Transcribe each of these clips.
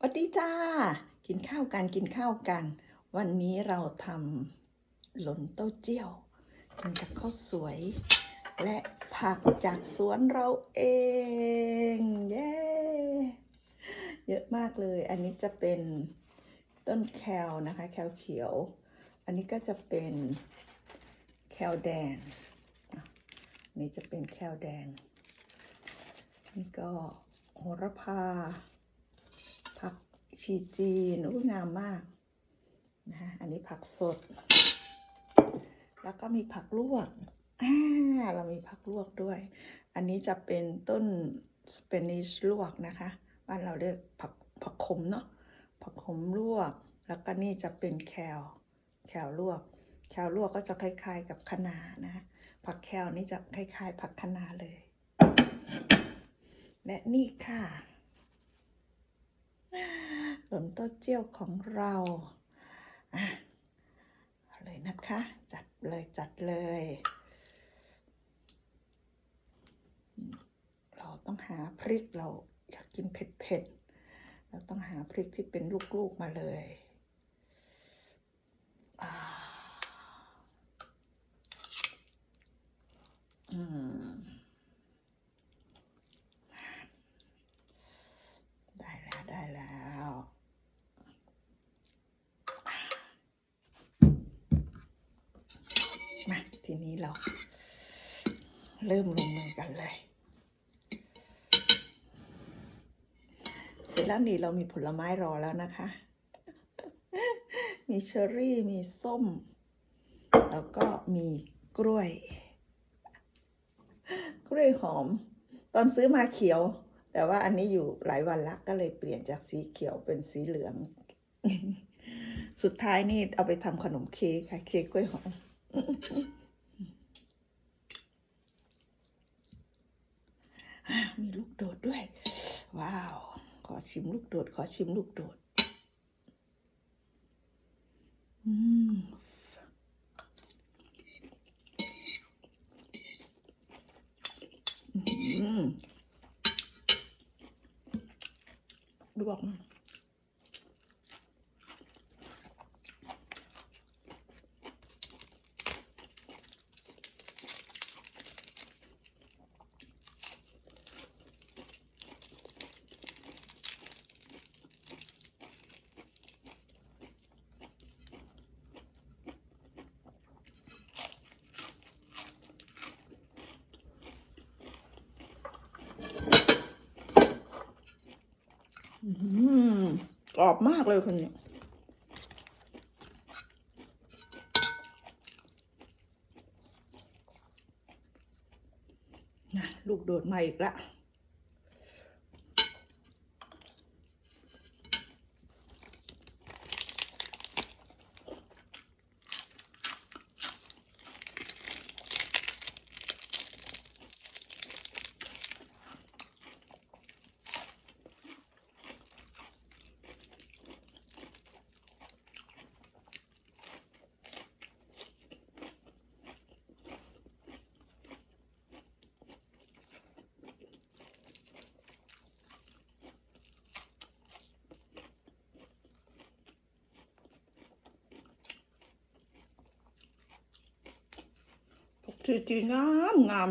สวัสดีจ้า กินข้าวกันกินข้าวกัน วันนี้เราทำหล่นเต้าเจี้ยวกินกับข้าวสวย และผักจากสวนเราเอง เย้เยอะมากเลย อันนี้จะเป็นต้นแคลนะคะ แคลเขียว อันนี้ก็จะเป็นแคลแดงนนี้จะเป็นแคลแดงนี่ก็โหระพา ชีจีนอู้งามมากนะฮะอันนี้ผักสด แล้วก็มีผักลวกอ่าเรามีผักลวกด้วย อันนี้จะเป็นต้นสเปนิชลวกนะคะบ้านเราเรียกผักผักขมเนาะผักขมลวก แล้วก็นี่จะเป็นแคลแคลลวก แคลลวกก็จะคล้ายๆกับคะนานะ ผักแคลนี่จะคล้ายๆ ผักคะนาเลย และนี่ค่ะ ต้าเจี้ยวของเราอะเลยนะคะ จัดเลยจัดเลย เราต้องหาพริกเราอยากกินเผ็ดๆเราต้องหาพริกที่เป็นลูกๆมาเลยอ่าอืม ได้แล้วได้แล้ว มาที นี้เรา เริ่มลงมือกันเลย เสร็จแล้วนี่เรามีผลไม้รอแล้วนะคะ มีเชอร์รี่ มีส้ม แล้วก็มีกล้วย กล้วยหอม ตอนซื้อมาเขียว แต่ว่าอันนี้อยู่หลายวันละก็เลยเปลี่ยนจากสีเขียวเป็นสีเหลืองสุดท้ายนี่เอาไปทำขนมเค้กค่ะ เค้กกล้วยหอม อะ มีลูกโดดด้วย ว้าว ขอชิมลูกโดด ขอชิมลูกโดด อืมอืมลวกนะอืม กรอบมากเลยคนนี้นะลูกโดดมาอีกแล้ว ชีจีงามงาม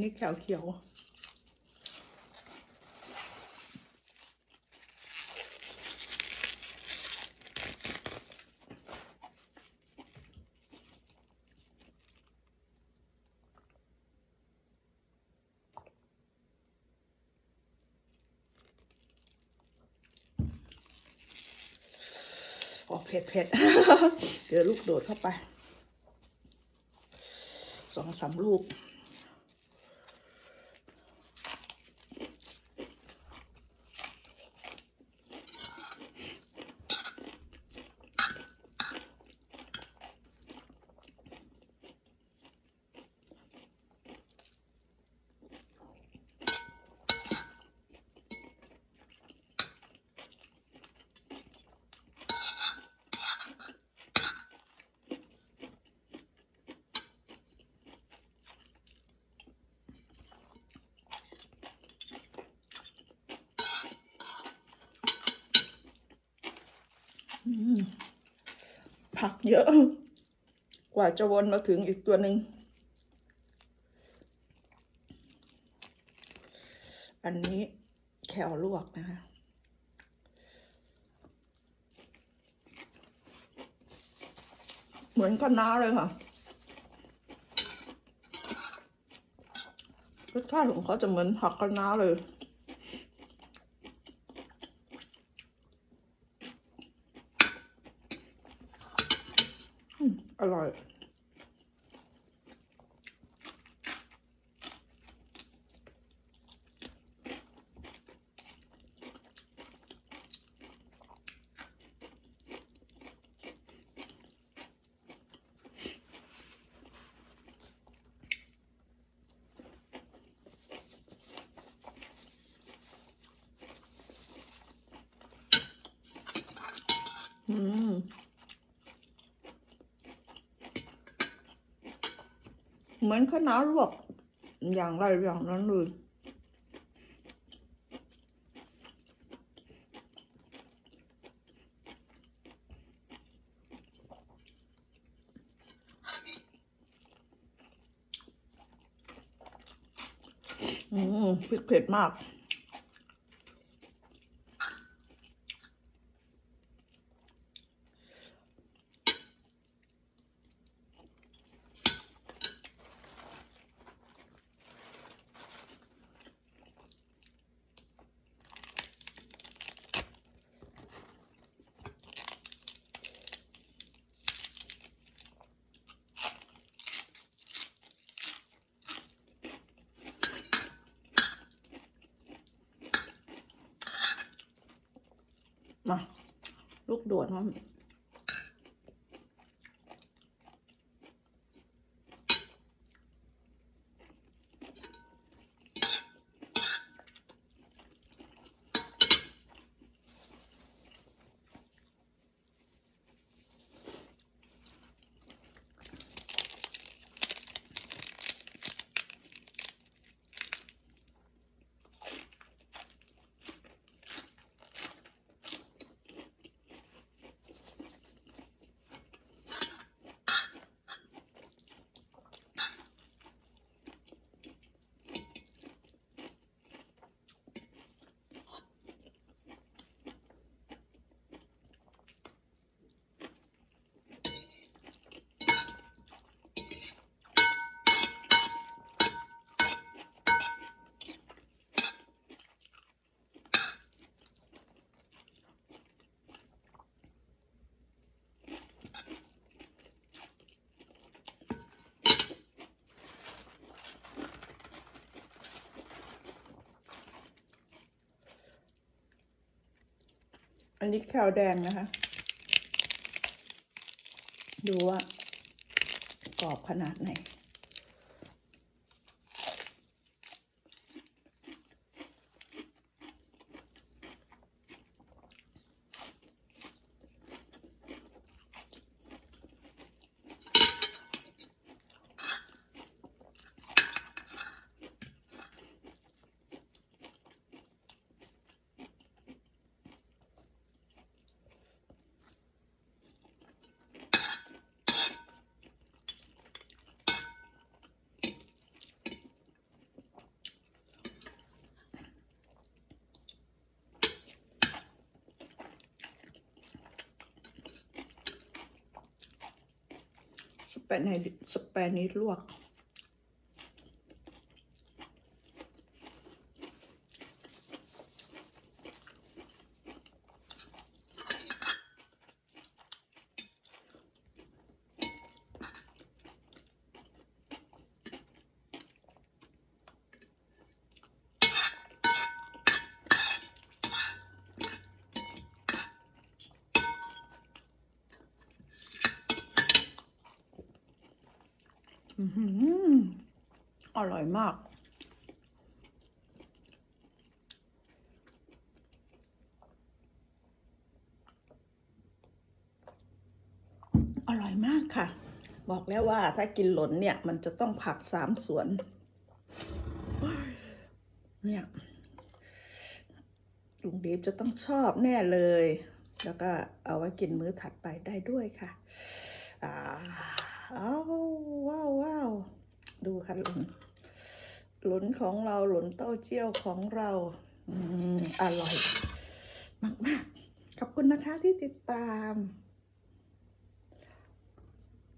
นี่แขวเขียว โอ้ เผ็ดเผ็ดเดี๋ยวลูกโดดเข้าไป สองสามลูก อ ผักเยอะ กว่าจะวนมาถึงอีกตัวหนึ่ง อันนี้แคลลวกนะคะเหมือนคะน้าเลยค่ะรสชาติของเขาจะเหมือนผักคะน้าเลย อืมอร่อย อืมเหมือนคะน้าลวกอย่างไรอย่างนั้นเลยอืมพริกเผ็ดมาก มาลูกโดดมา อันนี้แควแดงนะคะ ดูว่ากรอบขนาดไหน เปนในสเปนนี้ลวก อือหือ อร่อยมาก อร่อยมากค่ะ บอกแล้วว่าถ้ากินหล่นเนี่ย มันจะต้องผักสามสวน เนี่ยลุงเดฟจะต้องชอบแน่เลย แล้วก็เอาไว้กินมื้อถัดไปได้ด้วยค่ะอ้าวว้าวว้าวดูค่ะลุน หลุนของเราหลุนเต้าเจี้ยวของเราอืมอร่อย มาก ๆ ขอบคุณนะคะที่ติดตาม